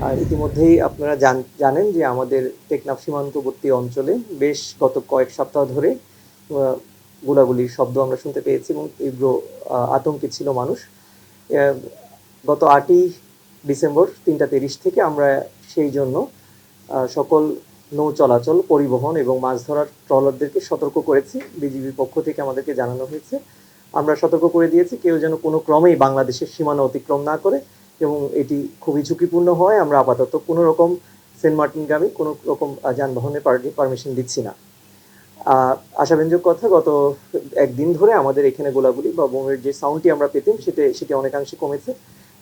ইতিমধ্যেই আপনারা জান- জানেন যে আমাদের টেকনাফ সীমান্তবর্তী অঞ্চলে বেশ গত কয়েক সপ্তাহ ধরে গোলাগুলির শব্দ আমরা শুনতে পেয়েছি এবং তীব্র আতঙ্কে ছিল মানুষ। গত আটই ডিসেম্বর তিনটা তিরিশ থেকে আমরা সেই জন্য সকল নৌ চলাচল, পরিবহন এবং মাছ ধরার ট্রলারদেরকে সতর্ক করেছি। বিজিবির পক্ষ থেকে আমাদেরকে জানানো হয়েছে। আমরা সতর্ক করে দিয়েছি, কেউ যেন কোনো ক্রমেই বাংলাদেশের সীমানা অতিক্রম না করে এবং এটি খুবই ঝুঁকিপূর্ণ হয়, আমরা আপাতত কোনো রকম সেন্ট মার্টিনগামী কোনো রকম যানবাহনের পারমিশন দিচ্ছি না। আশাব্যঞ্জক কথা, গত একদিন ধরে আমাদের এখানে গোলাগুলি বা বোমের যে সাউন্ডটি আমরা পেতাম, সেটা, সেটি অনেকাংশে কমেছে।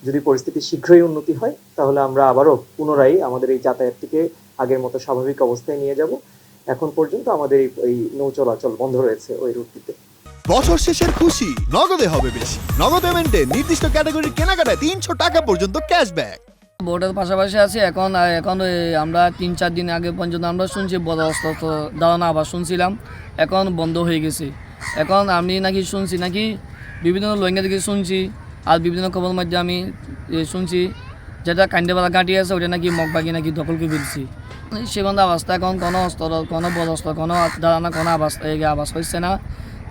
যদি পরিস্থিতি শীঘ্রই উন্নতি হয়, তাহলে আমরা আবারও পুনরায় আমাদের এই যাতায়াতটিকে আগের মতো স্বাভাবিক অবস্থায় নিয়ে যাব। এখন পর্যন্ত আমাদের এই নৌ চলাচল বন্ধ রয়েছে ওই রুটটিতে। বছর শেষের খুশি। নগদে হবে বেশি। নগদ পেমেন্টে নির্দিষ্ট ক্যাটাগরির কেনাকাটায় তিনশো টাকা পর্যন্ত ক্যাশব্যাক। বোর্ডের পাশাপাশি আছে এখন এখন আমরা তিন চার দিন আগে পর্যন্ত আমরা শুনছি বড় দাঁড়ানো আবার শুনছিলাম। এখন বন্ধ হয়ে গেছে। এখন আমি নাকি শুনছি নাকি বিভিন্ন লোহিঙ্গা থেকে শুনছি, আর বিভিন্ন খবর মধ্যে আমি শুনছি যেটা কান্ডেবালা গাঁটি আছে, ওটা নাকি মগবাগি নাকি দখল করে ফেলছি সেখানে অবস্থা, এখন কোনো অস্ত্র, কোনো বড় কোনো দাঁড়ানো কোনো আবাস আবাস হচ্ছে না।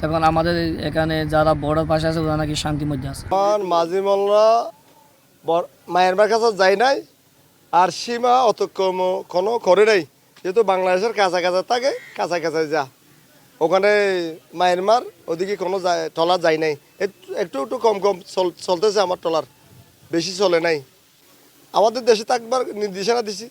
এখন আমাদের এখানে যারা বর্ডার পাশে আছে, ওরা নাকি শান্তির মধ্যে আছে। আমার মাঝি মোল্লা মায়ের মার কাছে যাই নাই, আর সীমা অত কম কোনো করে নাই। যেহেতু বাংলাদেশের কাছা কাছা থাকে কাছা কাছা যা। ওখানে মায়ের মার ওদিকে কোনো টলার যায় নাই। একটু একটু কম কম চল- চলতেছে আমার টলার। বেশি চলে নাই। আমাদের দেশে থাকবার নির্দেশনা দিছি।